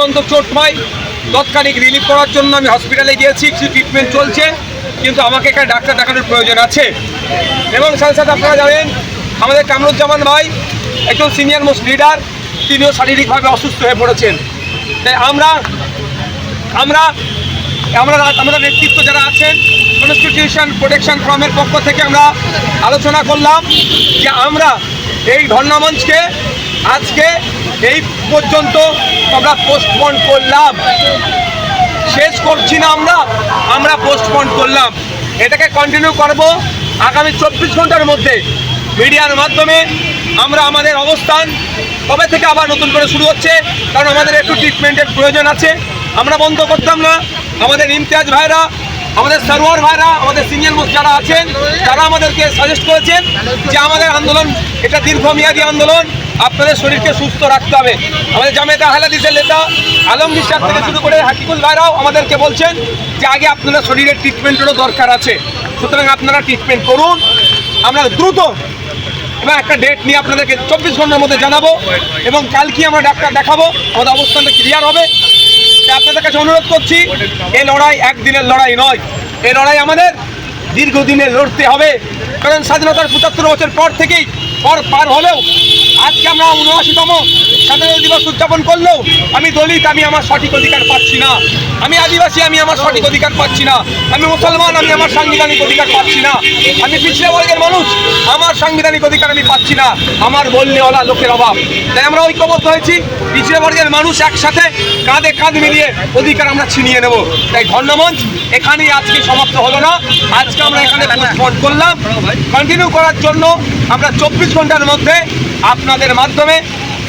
অত্যন্ত চোট পাই তৎকালিক রিলিফ করার জন্য আমি হসপিটালে গিয়েছি, কিছু ট্রিটমেন্ট চলছে, কিন্তু আমাকে এখানে ডাক্তার দেখানোর প্রয়োজন আছে। এবং সাথে সাথে আপনারা জানেন, আমাদের কামরুজ্জামান ভাই, একজন সিনিয়র মোস্ট লিডার তিনিও শারীরিকভাবে অসুস্থ হয়ে পড়েছেন। তাই আমরা আমরা আমরা আমাদের নেতৃত্ব যারা আছেন কনস্টিটিউশন প্রোটেকশন ফ্রমের পক্ষ থেকে আমরা আলোচনা করলাম যে আমরা এই ধর্ণামঞ্চকে আজকে এই পর্যন্ত আমরা পোস্টপন করলাম। শেষ করছি না আমরা আমরা পোস্টপন করলাম। এটাকে কন্টিনিউ করব আগামী চব্বিশ ঘণ্টার মধ্যে মিডিয়ার মাধ্যমে। আমরা আমাদের অবস্থান, কবে থেকে আবার নতুন করে শুরু হচ্ছে, কারণ আমাদের একটু ট্রিটমেন্টের প্রয়োজন আছে। আমরা বন্ধ করতাম না। আমাদের ইমতিয়াজ ভাইরা, আমাদের সারোয়ার ভাইরা, আমাদের সিনিয়র মোস্ট যারা আছেন, তারা আমাদেরকে সাজেস্ট করেছেন যে আমাদের আন্দোলন, এটা দীর্ঘমেয়াদী আন্দোলন। আপনাদের শরীরকে সুস্থ রাখতে হবে। আমাদের জামেতা হালাদিসের নেতা আলমগীর সাহেব থেকে শুরু করে হাকিকুল ভাইরাও আমাদেরকে বলছেন যে আগে আপনাদের শরীরের ট্রিটমেন্টেরও দরকার আছে। সুতরাং আপনারা ট্রিটমেন্ট করুন। আমরা দ্রুত এবং একটা ডেট নিয়ে আপনাদেরকে চব্বিশ ঘণ্টার মধ্যে জানাব এবং কালকে আমরা ডাক্তার দেখাবো, আমাদের অবস্থানটা ক্লিয়ার হবে। আপনাদের কাছে অনুরোধ করছি এই লড়াই একদিনের লড়াই নয়। এই লড়াই আমাদের দীর্ঘদিনে লড়তে হবে। কারণ স্বাধীনতার পঁচাত্তর বছর পর থেকেই পর পার হলেও আজকে আমরা উনআশিতম স্বাধীনতা দিবস উদযাপন করলেও আমি দলিত, আমি আমার সঠিক অধিকার পাচ্ছি না। আমি আদিবাসী, আমি আমার সঠিক অধিকার পাচ্ছি না। আমি মুসলমান, আমি আমার সাংবিধানিক অধিকার পাচ্ছি না। আমি পিছিয়ে বর্গের মানুষ, আমার সাংবিধানিক অধিকার আমি পাচ্ছি না। আমার বললেওয়ালা লোকের অভাব। তাই আমরা ঐক্যবদ্ধ হয়েছি। পিছিয়ে বর্গের মানুষ একসাথে কাঁধে কাঁধ মিলিয়ে অধিকার আমরা ছিনিয়ে নেব। তাই ধন্যমঞ্চ এখানেই আজকে সমাপ্ত হলো না। আজকে আমরা এখানে পোস্টপন করলাম। কন্টিনিউ করার জন্য আমরা চব্বিশ ঘণ্টার মধ্যে আপনাদের মাধ্যমে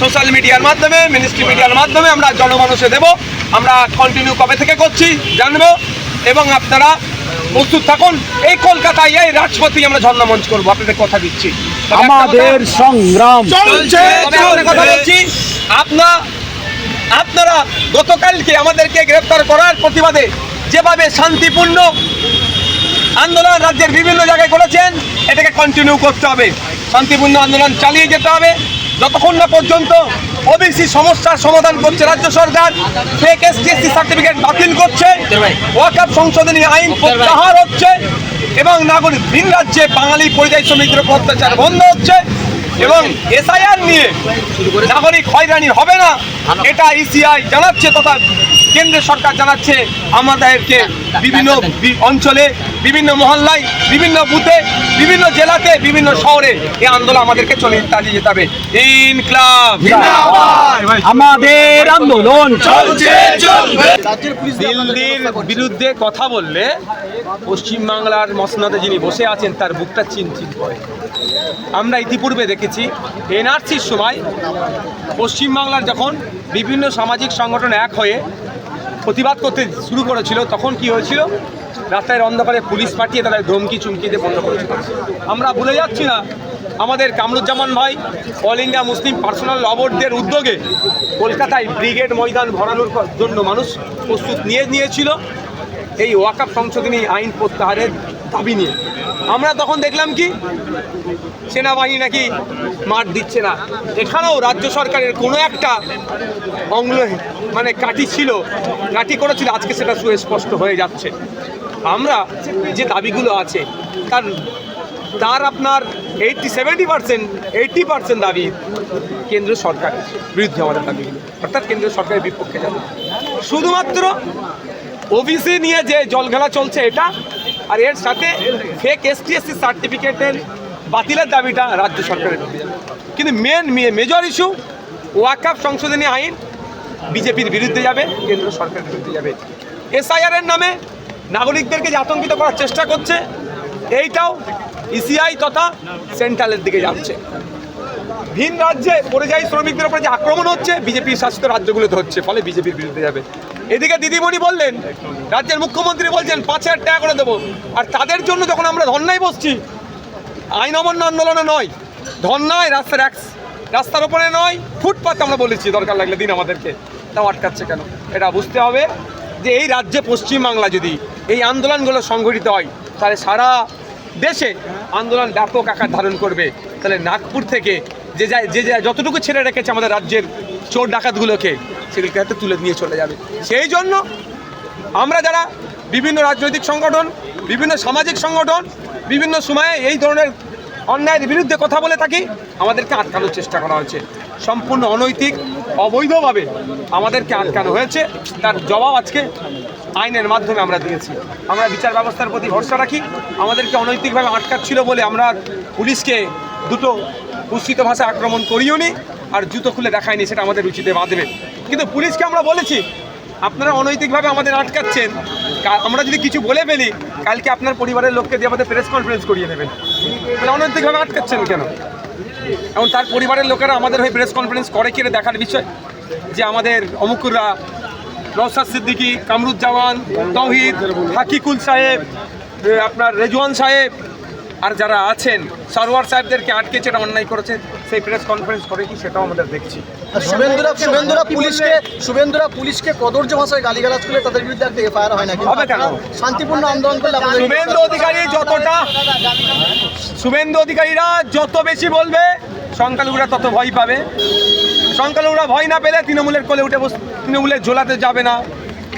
সোশ্যাল মিডিয়ার মাধ্যমে মিনিস্ট্রি মিডিয়ার মাধ্যমে আমরা জনমানুষে দেব। আমরা কন্টিনিউ কবে থেকে করছি জানব এবং আপনারা প্রস্তুত থাকুন। এই কলকাতায় এই রাজপথেই আমরা ঝর্ণামঞ্চ করব। আপনাদের কথা দিচ্ছি। আমাদের সংগ্রাম। কথা বলছি আপনা আপনারা গতকালকে আমাদেরকে গ্রেফতার করার প্রতিবাদে যেভাবে শান্তিপূর্ণ আন্দোলন রাজ্যের বিভিন্ন জায়গায় করেছেন, এটাকে কন্টিনিউ করতে হবে। শান্তিপূর্ণ আন্দোলন চালিয়ে যেতে হবে। যতক্ষণ না পর্যন্ত ওবিসি সমস্যার সমাধান করছে রাজ্য সরকার ফেক এসটিএসসি সার্টিফিকেট বাতিল করছে ওয়াকাপ সংশোধনী আইন প্রত্যাহার হচ্ছে এবং নাগরিক ভিন রাজ্যে বাঙালি পরিযায়ী শ্রমিকদের উপর অত্যাচার বন্ধ হচ্ছে এবং এসআইআর নিয়ে নাগরিক হয়রানি হবে না, এটা ইসিআই জানাচ্ছে তথা কেন্দ্রের সরকার জানাচ্ছে আমাদেরকে বিভিন্ন অঞ্চলে বিভিন্ন মহল্লায় বিভিন্ন বুথে বিভিন্ন জেলাতে বিভিন্ন শহরে এই আন্দোলন আমাদেরকে চলে চালিয়ে যেতে হবে। ইনক্লাব। আমাদের আন্দোলন চলছে চলবে। দিল্লির বিরুদ্ধে কথা বললে পশ্চিমবাংলার মসনাদে যিনি বসে আছেন তার বুকটা চিন্তিত হয়। আমরা ইতিপূর্বে দেখেছি এনআরসির সময় পশ্চিমবাংলার যখন বিভিন্ন সামাজিক সংগঠন এক হয়ে প্রতিবাদ করতে শুরু করেছিল, তখন কি হয়েছিল? রাস্তায় অন্ধকারে পুলিশ পাঠিয়ে তারা ধমকি, চুমকি দিয়ে বন্ধ করেছিল। আমরা ভুলে যাচ্ছি না, আমাদের কামরুজ্জামান ভাই, অল ইন্ডিয়া মুসলিম পার্সোনাল লবরদের উদ্যোগে কলকাতায় ব্রিগেড ময়দান ভরানোর জন্য মানুষ প্রস্তুত নিয়ে নিয়েছিল। এই ওয়াকাপ সংশোধনী আইন প্রত্যাহারের দাবি নিয়ে। আমরা তখন দেখলাম কি? সেনাবাহিনী নাকি মাঠ দিচ্ছে না। এখানেও রাজ্য সরকারের কোনো একটা অঙ্গ মানে কাটি ছিল, কাঠি করেছিল আজকে সেটা সুস্পষ্ট হয়ে যাচ্ছে। আমরা যে দাবিগুলো আছে, তার তার আপনার eighty seventy percent eighty percent দাবি কেন্দ্র সরকারের বিরুদ্ধে আমাদের দাবিগুলো। অর্থাৎ কেন্দ্র সরকারের বিপক্ষে যাবে। শুধুমাত্র ওবিসি নিয়ে যে জলঘেলা চলছে, এটা আর এর সাথে ফেক এসটিএসসি সার্টিফিকেটের বাতিলের দাবিটা রাজ্য সরকারের। কিন্তু মেন মেজর ইস্যু ওয়াকাপ সংশোধনী আইন বিজেপির বিরুদ্ধে যাবে, কেন্দ্র সরকারের বিরুদ্ধে যাবে। এসআইআর এর নামে নাগরিকদেরকে যে আতঙ্কিত করার চেষ্টা করছে, এইটাও ইসিআই তথা সেন্ট্রালের দিকে যাচ্ছে। ভিন রাজ্যে পরিযায়ী শ্রমিকদের উপরে যে আক্রমণ হচ্ছে, বিজেপি শাসিত রাজ্যগুলোতে হচ্ছে ফলে বিজেপির বিরুদ্ধে যাবে। এদিকে দিদিমণি বললেন, রাজ্যের মুখ্যমন্ত্রী বলছেন, পাঁচ হাজার টাকা করে দেবো। আর তাদের জন্য যখন আমরা ধর্নায় বসছি, আইন অমান্য আন্দোলনে নয়, ধর্নায় রাস্তার এক, রাস্তার ওপরে নয়, ফুটপাত আমরা বলেছি, দরকার লাগলে দিন আমাদেরকে। তাও আটকাচ্ছে কেন? এটা বুঝতে হবে যে এই রাজ্যে পশ্চিমবাংলা যদি এই আন্দোলনগুলো সংগঠিত হয়, তাহলে সারা দেশে আন্দোলন ব্যাপক আকার ধারণ করবে। তাহলে নাগপুর থেকে যে যে যা, যতটুকু ছেড়ে রেখেছে আমাদের রাজ্যের চোর ডাকাতগুলোকে সেগুলোকে হাতে তুলে নিয়ে চলে যাবে। সেই জন্য আমরা যারা বিভিন্ন রাজনৈতিক সংগঠন, বিভিন্ন সামাজিক সংগঠন, বিভিন্ন সময়ে এই ধরনের অন্যায়ের বিরুদ্ধে কথা বলে থাকি, আমাদেরকে আটকানোর চেষ্টা করা হয়েছে। সম্পূর্ণ অনৈতিক, অবৈধভাবে আমাদেরকে আটকানো হয়েছে। তার জবাব আজকে আইনের মাধ্যমে আমরা দিয়েছি। আমরা বিচার ব্যবস্থার প্রতি ভরসা রাখি। আমাদেরকে অনৈতিকভাবে আটকাচ্ছিল বলে আমরা পুলিশকে দুটো কুৎসিত ভাষায় আক্রমণ করিও নি আর জুতো খুলে দেখায়নি, সেটা আমাদের রুচিতে বাঁধবে। কিন্তু পুলিশকে আমরা বলেছি, আপনারা অনৈতিকভাবে আমাদের আটকাচ্ছেন। আমরা যদি কিছু বলে ফেলি, কালকে আপনার পরিবারের লোককে দিয়ে আমাদের প্রেস কনফারেন্স করিয়ে দেবেন। তাহলে অনৈতিকভাবে আটকাচ্ছেন কেন? এবং তার পরিবারের লোকেরা আমাদের হয়ে প্রেস কনফারেন্স করে কিনা দেখার বিষয়? যে আমাদের অমুকুররা নওসাদ সিদ্দিকী, কামরুজ্জামান, তৌহিদ, হাকিকুল সাহেব আপনার রেজওয়ান সাহেব আর যারা আছেন সরওয়ার সাহেবদেরকে আটকে এটা অন্যায় করেছে সেই প্রেস কনফারেন্স করে কি সেটাও আমাদের দেখছি। শুভেন্দুরা শুভেন্দুরা পুলিশকে শুভেন্দুরা পুলিশকে কদর্য ভাষায় গালিগালাজ করলে তাদের বিরুদ্ধে একটা এফআইআর হয় না। কিন্তু হবে কেন? শান্তিপূর্ণ আন্দোলন করলে শুভেন্দু অধিকারী যতটা শুভেন্দু অধিকারীরা যত বেশি বলবে সংখ্যালঘুরা তত ভয় পাবে। সংখ্যালঘুরা ভয় না পেলে তৃণমূলের কোলে উঠে বস তৃণমূলের ঝোলাতে যাবে না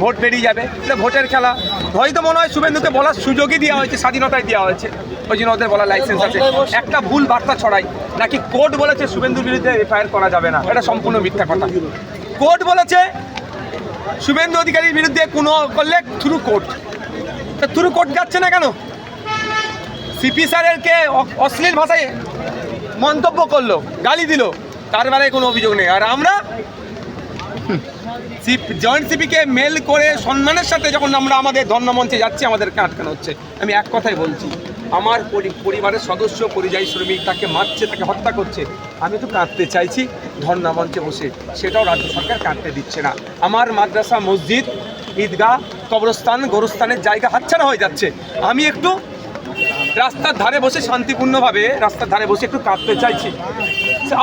ভোট বেরিয়ে যাবে। এটা ভোটের খেলা। হয়তো মনে হয় শুভেন্দুকে বলার সুযোগই দেওয়া হয়েছে স্বাধীনতায় দেওয়া হয়েছে। ওই জন্য ওদের বলার লাইসেন্স আছে। একটা ভুল বার্তা ছড়াই, নাকি কোর্ট বলেছে শুভেন্দুর বিরুদ্ধে এফআইআর করা যাবে না? এটা সম্পূর্ণ মিথ্যা কথা। কোর্ট বলেছে শুভেন্দু অধিকারীর বিরুদ্ধে কোনো করলে থ্রু কোর্ট থ্রু কোর্ট যাচ্ছে না কেন? সিপি স্যারেরকে অশ্লীল ভাষায় মন্তব্য করল, গালি দিল, তার বেলায় কোনো অভিযোগ নেই। আর আমরা জয়েন্ট সিপিকে মেল করে সম্মানের সাথে যখন আমরা আমাদের ধর্মমঞ্চে যাচ্ছি, আমাদেরকে আটকানো হচ্ছে। আমি এক কথাই বলছি, আমার পরিবারের সদস্য, পরিযায়ী শ্রমিক তাকে মারছে, তাকে হত্যা করছে। আমি তো কাঁদতে চাইছি ধর্ণা মঞ্চে বসে। সেটাও রাজ্য সরকার কাঁদতে দিচ্ছে না। আমার মাদ্রাসা, মসজিদ, ঈদগাহ, কবরস্থান, গোরস্থানের জায়গা হাতছাড়া হয়ে যাচ্ছে। আমি একটু রাস্তার ধারে বসে শান্তিপূর্ণভাবে রাস্তার ধারে বসে একটু কাঁদতে চাইছি।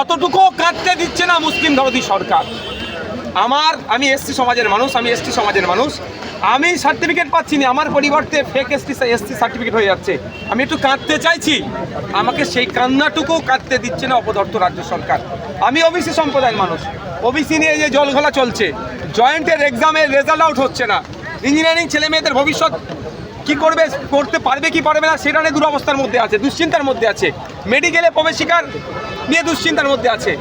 অতটুকুও কাঁদতে দিচ্ছে না মুসলিম ধরদি সরকার। আমার, আমি এসটি সমাজের মানুষ, আমি এসটি সমাজের মানুষ। আমি সার্টিফিকেট পাচ্ছি না, আমার পরিবর্তে ফেক এসটি এসটি সার্টিফিকেট হয়ে যাচ্ছে। আমি একটু কাঁদতে চাইছি। আমাকে সেই কান্নাটুকুও কাঁদতে দিচ্ছে না অপদর্থ রাজ্য সরকার। আমি ওবিসি সম্প্রদায়ের মানুষ। ওবিসি নিয়ে যে জলঘোলা চলছে, জয়েন্টের এক্সামের রেজাল্ট আউট হচ্ছে না। ইঞ্জিনিয়ারিং ছেলে মেয়েদের ভবিষ্যৎ কি করবে, করতে পারবে, কি পারবে না, সেটা নিয়ে দুরবস্থার মধ্যে আছে, দুশ্চিন্তার মধ্যে আছে। মেডিকেলে প্রবেশিকার নিয়ে দুশ্চিন্তার মধ্যে আছে।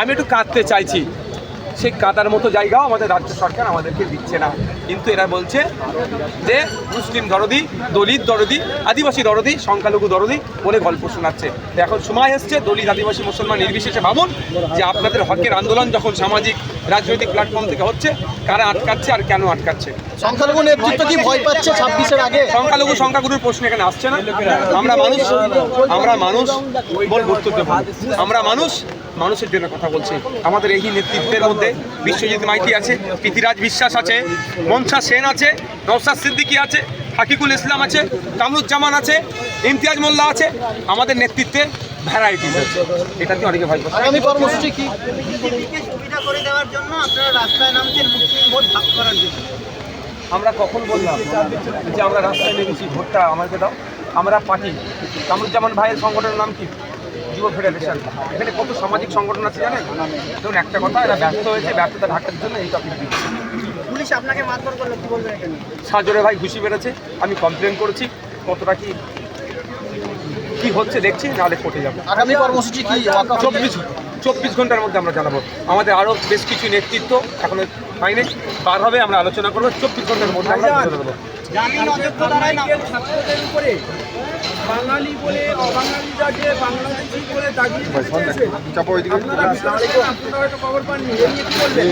আমি একটু কাঁদতে চাইছি। সেই কাদার মতো জায়গাও আমাদের রাজ্য সরকার আমাদেরকে দিচ্ছে না। কিন্তু এরা বলছে যে মুসলিম দরদি দলিত দরদি আদিবাসী দরদি সংখ্যালঘু দরদি বলে গল্প শোনাচ্ছে। এখন সময় এসছে দলিত আদিবাসী মুসলমান নির্বিশেষে ভাবুন যে আপনাদের হকের আন্দোলন যখন সামাজিক রাজনৈতিক প্ল্যাটফর্ম থেকে হচ্ছে কারা আটকাচ্ছে আর কেন আটকাচ্ছে? সংখ্যালঘু নেতৃত্ব কি ভয় পাচ্ছে ছাব্বিশের আগে? সংখ্যালঘু সংখ্যাগুরুর প্রশ্ন এখানে আসছে না। আমরা মানুষ আমরা মানুষ বল বক্তব্য আমরা মানুষ মানুষের জন্য কথা বলছে। আমাদের এই নেতৃত্বের মধ্যে বিশ্বজিৎ মাইতি আছে পৃথিরাজ বিশ্বাস আছে মনসা সেন আছে নওসাদ সিদ্দিকী আছে হাকিকুল ইসলাম আছে কামরুজ্জামান আছে ইমতিয়াজ মোল্লা আছে। আমাদের নেতৃত্বে ভ্যারাইটিস আছে। এটাতে অনেকে ভাই আগামী কর্মসূচি কি? বিজেপিকে সুবিধা করে দেওয়ার জন্য আপনারা রাস্তায় নামছেন মুসলিম ভোট ভাগ করার জন্য। আমরা কখন বললাম যে আমরা রাস্তায় নেমেছি ভোটটা আমাকে দাও। আমরা পার্টি। কামরুজ্জামান ভাইয়ের সংগঠনের নাম কি? যুব ফেডারেশন। এখানে কত সামাজিক সংগঠন আছে জানেন? ধরুন একটা কথা এরা ব্যস্ত হয়েছে ব্যস্ততা ঢাকার জন্য এই টপিক দিচ্ছে। পুলিশ আপনাকে মারধর করল কি বলবেন এটা নিয়ে? সাজরে ভাই ঘুষি বেড়েছে আমি কমপ্লেন করেছি কতটা কি কি হচ্ছে দেখছি নাহলে কোর্টে যাব। আগামী কর্মসূচি কি? চব্বিশ চব্বিশ ঘণ্টার মধ্যে আমরা জানাব। আমাদের আরও বেশ কিছু নেতৃত্ব এখনও হয়নি বার হবে আমরা আলোচনা করব। চব্বিশ ঘণ্টার মধ্যে আমরা ঘোষণা বাঙালি বলে অবাঙালিটাকে বাংলাদেশি বলে দাগিয়ে দিয়েছে আপনারা খবর পাননি। কি বলবেন?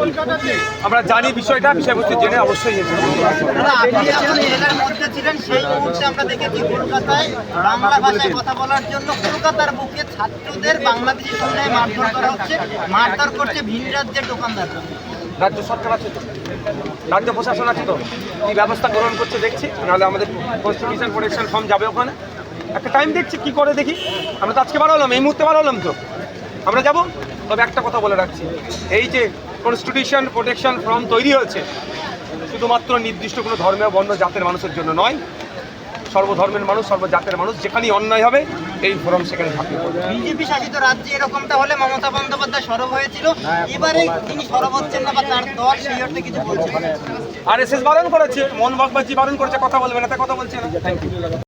কলকাতাতে আমরা জানি বিষয়টা বিষয়বস্তু জেনে অবশ্যই ছিলেন সেই মুহূর্তে আমরা দেখেছি কলকাতায় বাংলা ভাষায় কথা বলার জন্য কলকাতার বুকে ছাত্রদের বাংলাদেশি ভাষায় মারধর করা হচ্ছে মারধর করছে ভিন রাজ্যের দোকানদাররা। রাজ্য সরকার আছে তো? রাজ্য প্রশাসন আছে তো? কি ব্যবস্থা গ্রহণ করছে দেখছি, নাহলে আমাদের কনস্টিটিউশন প্রোটেকশন ফর্ম যাবে ওখানে। একটা টাইম দেখছি, কি করে দেখি? আমরা তো আজকে বার হলাম, এই মুহূর্তে বার হলাম তো। আমরা যাব? তবে একটা কথা বলে রাখছি, এই যে কনস্টিটিউশন প্রোটেকশন ফর্ম তৈরি হয়েছে, শুধুমাত্র নির্দিষ্ট কোনো ধর্মীয় বর্ণ জাতের মানুষের জন্য নয় সর্বধর্মের মানুষ সর্বজাতের মানুষ যেখানেই অন্যায় হবে এই ফোরাম সেখানে থাকবে। বিজেপি শাসিত রাজ্যে এরকমটা হলে মমতা বন্দ্যোপাধ্যায় সরব হয়েছিল? এবারে তিনি সরব হচ্ছেন না বা তার দল সেই অর্থে কিছু বলছে? আর এস এস বারণ করেছে মন বাগবাজি বারণ করেছে কথা বলবে না তা কথা বলছে না। Thank you